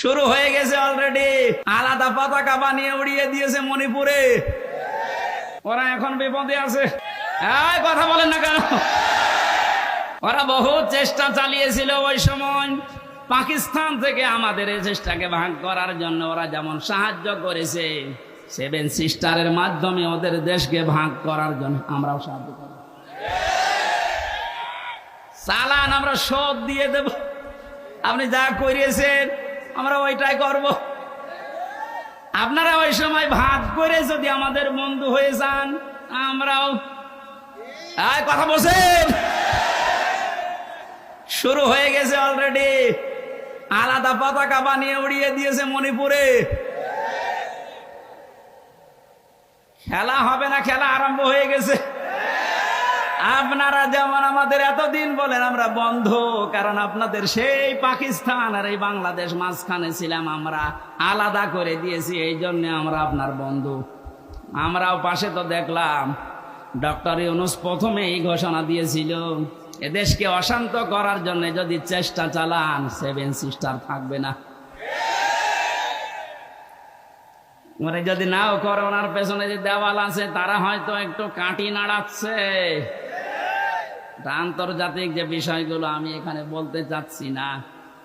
শুরু হয়ে গেছে অলরেডি আলাদা পতাকা বানিয়ে উড়িয়ে দিয়েছে মণিপুরে। ওরা এখন বিপদে আছে। কথা বলেন না কেন? ওরা বহু চেষ্টা চালিয়েছিল ওই সময়। পাকিস্তান থেকে আমাদের এই চেষ্টাকে ভাগ করার জন্য ওরা যেমন সাহায্য করেছে, সেভেন সিস্টারের মাধ্যমে ওদের দেশকে ভাগ করার জন্য আমরাও সাহায্য করব। চালান, আমরা সব দিয়ে দেব। আপনি যা করিয়েছেন আমরা ওইটাই করব। আপনারা ওই সময় ভাগ করে যদি আমাদের বন্ধু হয়ে যান, আমরাও কথা বলছেন? শুরু হয়ে গেছে অলরেডি আলাদা পতাকা বানিয়ে উড়িয়ে দিয়েছে মণিপুরে। খেলা হবে না, খেলা আরম্ভ হয়ে গেছে। আপনারা যেমন আমাদের এতদিন বলেন, আমরা বন্ধ, কারণ আপনাদের সেই পাকিস্তান আর এই বাংলাদেশ মাঝখানে ছিলাম, আমরা আলাদা করে দিয়েছি, এই জন্য আমরা আপনার বন্ধু। আমরাও পাশে তো দেখলাম, ডক্টর ইউনুস প্রথমে এই ঘোষণা দিয়েছিল, এদেশকে অশান্ত করার জন্য যদি চেষ্টা চালান, সেভেন সিস্টার থাকবে না। যদি নাও করে, ওনার পেছনে যে দেওয়াল আছে, তারা হয়তো একটু কাটি নাড়াচ্ছে। আন্তর্জাতিক যে বিষয়গুলো আমি এখানে বলতে চাচ্ছি না।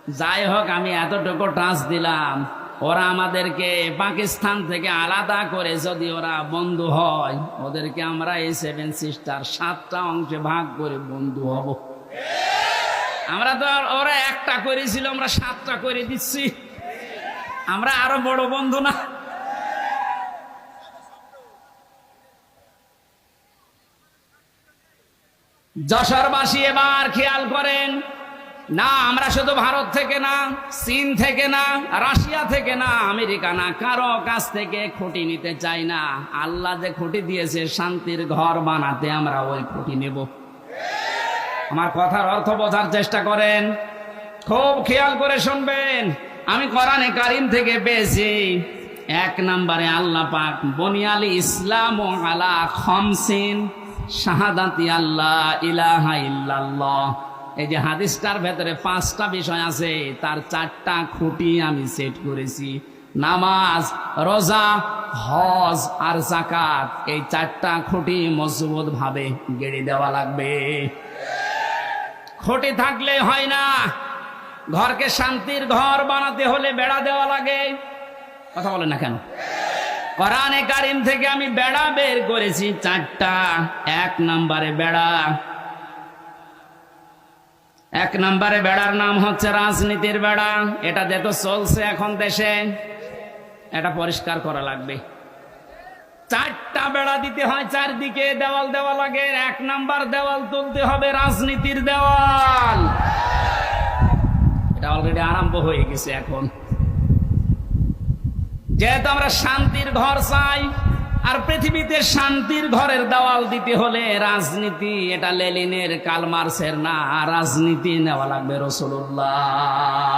যাই হোক, আমি এতটুকু টাচ দিলাম। ওরা আমাদেরকে পাকিস্তান থেকে আলাদা করে যদি ওরা বন্ধু হয়, ওদেরকে আমরা এই সেভেন সিস্টার সাতটা অংশে ভাগ করে বন্ধু হব। আমরা তো ওরা একটা করেছিল, আমরা সাতটা করে দিচ্ছি। আমরা আরও বড় বন্ধু না। যশোরবাসী এবার খেয়াল করেন। না, আমরা শুধু ভারত থেকে না, চীন থেকে না, রাশিয়া থেকে না, আমেরিকা না, কারও কাছ থেকে খুঁটি নিতে চাই না। আল্লাহ যে খুঁটি দিয়েছে, শান্তির ঘর বানাতে আমরা ওই খুঁটি নেব। আমার কথার অর্থ বোঝার চেষ্টা করেন। খুব খেয়াল করে শুনবেন, আমি কোরআনে কারিম থেকে পেয়েছি। এক নম্বরে আল্লাহ পাক বনিয়ালি ইসলাম আলা খমসিন শাহাদাতি আল্লাহ ইলাহা ইল্লাল্লাহ। এই যে হাদিসটার ভেতরে পাঁচটা বিষয় আছে, তার চারটা খুঁটি আমি সেট করেছি। নামাজ, রোজা, হজ আর জাকাত এই চারটা খুঁটি মজবুত ভাবে গেড়ে দেওয়া লাগবে। খুঁটি থাকলে হয় না, ঘরকে শান্তির ঘর বানাতে হলে বেড়া দেওয়া লাগে। কথা বলেন না কেন? কোরআনে কারিম থেকে আমি বেড়া বের করেছি, চারটা। এক নম্বরে বেড়া। এক নম্বরে বেড়ার নাম হচ্ছে রাজনীতির বেড়া। এটা যেহেতু চলছে এখন দেশে। এটা পরিষ্কার করা লাগবে। চারটা বেড়া দিতে হয় চারদিকে, দেওয়াল দেওয়া লাগে এক নাম্বার দেওয়াল তুলতে হবে রাজনীতির দেওয়াল। এটা অলরেডি আরম্ভ হয়ে গেছে এখন। যেহেতু আমরা শান্তির ঘর চাই, আর পৃথিবীতে শান্তির ঘরের দেওয়াল দিতে হলে রাজনীতি, এটা লেলিনের কালমার্সের না রাজনীতি নেওয়া লাগবে রসুল্লাহ